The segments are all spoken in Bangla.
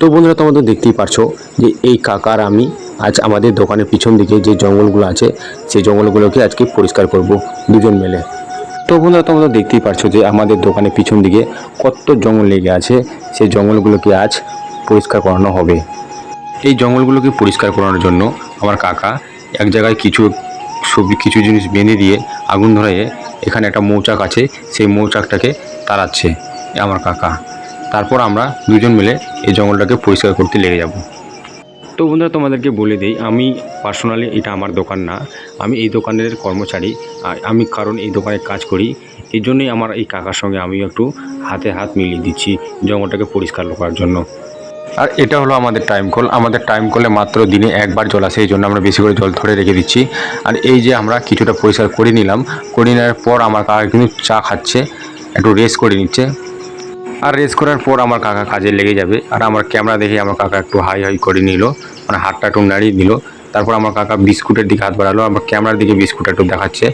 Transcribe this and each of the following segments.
তো বন্ধুরা তোমাদের দেখতেই পারছ যে এই কাকার আমি আজ আমাদের দোকানের পিছন দিকে যে জঙ্গলগুলো আছে, সেই জঙ্গলগুলোকে আজকে পরিষ্কার করব দুজন মিলে। তো বন্ধুরা, তোমরা দেখতেই পারছ যে আমাদের দোকানের পিছন দিকে কত জঙ্গল লেগে আছে, সেই জঙ্গলগুলোকে আজ পরিষ্কার করানো হবে। এই জঙ্গলগুলোকে পরিষ্কার করানোর জন্য আমার কাকা এক জায়গায় কিছু সবজি, কিছু জিনিস বেঁধে দিয়ে আগুন ধরাইয়ে এখানে একটা মৌচাক আছে, সেই মৌচাকটাকে তাড়াচ্ছে। আমার কাকা তারপর আমরা দুজন মিলে এই জঙ্গলটাকে পরিষ্কার করতে লেগে যাব। তো বন্ধুরা তোমাদেরকে বলে দিই আমি পার্সোনালি এটা আমার দোকান না। আমি এই দোকানের কর্মচারী আর আমি কারণ এই দোকানে কাজ করি এই জন্যই আমার এই কাকার সঙ্গে আমিও একটু হাতে হাত মিলিয়ে দিচ্ছি জঙ্গলটাকে পরিষ্কার করার জন্য। আর এটা হলো আমাদের টাইম কল আমাদের টাইম কলে মাত্র দিনে একবার জল আসে এই জন্য আমরা বেশি করে জল ধরে রেখে দিচ্ছি। আর এই যে আমরা কিছুটা পরিষ্কার করে নিলাম করে নেওয়ার পর আমার কাকা কিন্তু চা খাচ্ছে একটু রেস্ট করে নিচ্ছে। আর রেস করার পর আমার কাকা কাজে লেগে যাবে। আর আমার ক্যামেরা দেখে আমার কাকা একটু হাই হাই করে নিল মানে হাতটা একটু নাড়িয়ে দিল। তারপর আমার কাকা বিস্কুটের দিকে হাত বাড়ালো, আমার ক্যামেরার দিকে বিস্কুট একটু দেখাচ্ছে।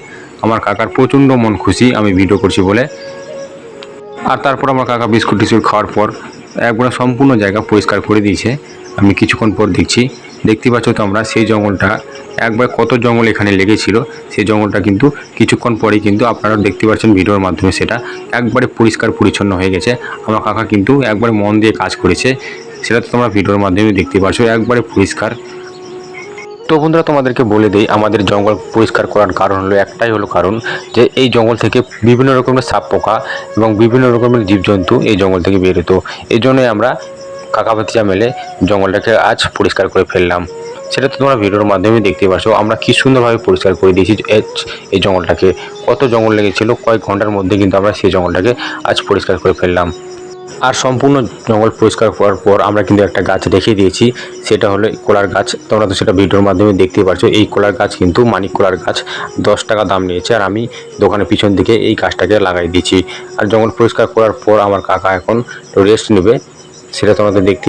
আমার কাকার প্রচণ্ড মন খুশি, আমি ভিডিও করছি বলে। আর তারপর আমার কাকা বিস্কুট টিস্কুট খাওয়ার পর একবার সম্পূর্ণ জায়গা পরিষ্কার করে দিয়েছে। আমি কিছুক্ষণ পর দেখছি, দেখতে পাচ্ছ তো আমরা সেই জঙ্গলটা। একবার কত জঙ্গল এখানে লেগেছিল সেই জঙ্গলটা কিন্তু কিছুক্ষণ পরেই কিন্তু আপনারা দেখতে পাচ্ছেন ভিডিওর মাধ্যমে সেটা একবারে পরিষ্কার পরিচ্ছন্ন হয়ে গেছে। আমার কাকা কিন্তু একবারে মন দিয়ে কাজ করেছে, সেটা তো তোমরা ভিডিওর মাধ্যমে দেখতে পাচ্ছ, একবারে পরিষ্কার। তো বন্ধুরা, তোমাদেরকে বলে দেই, আমাদের জঙ্গল পরিষ্কার করার কারণ হলো একটাই হলো কারণ যে এই জঙ্গল থেকে বিভিন্ন রকমের সাপ পোকা এবং বিভিন্ন রকমের জীবজন্তু এই জঙ্গল থেকে বেরোতো এই জন্যই আমরা কাকাপাতিয়া মেলে জঙ্গলটাকে আজ পরিষ্কার করে ফেললাম। সেটা তো তোমরা ভিডিওর মাধ্যমে দেখতে পাচ্ছ আমরা কি সুন্দরভাবে পরিষ্কার করে দিয়েছি এই জঙ্গলটাকে। কত জঙ্গল লেগেছিল, কয়েক ঘণ্টার মধ্যে কিন্তু আমরা সেই জঙ্গলটাকে আজ পরিষ্কার করে ফেললাম। আর সম্পূর্ণ জঙ্গল পরিষ্কার করার পর আমরা কিন্তু একটা গাছ রেখে দিয়েছি, সেটা হলো কোলার গাছ। তোমরা তো সেটা ভিডিওর মাধ্যমে দেখতে পারছ, এই কোলার গাছ কিন্তু মানিক কোলার গাছ, দশ টাকা দাম নিয়েছে। আর আমি দোকানের পিছন দিকে এই গাছটাকে লাগাই দিয়েছি। আর জঙ্গল পরিষ্কার করার পর আমার কাকা এখন রেস্ট নেবে, সেটা তোমাদের দেখতে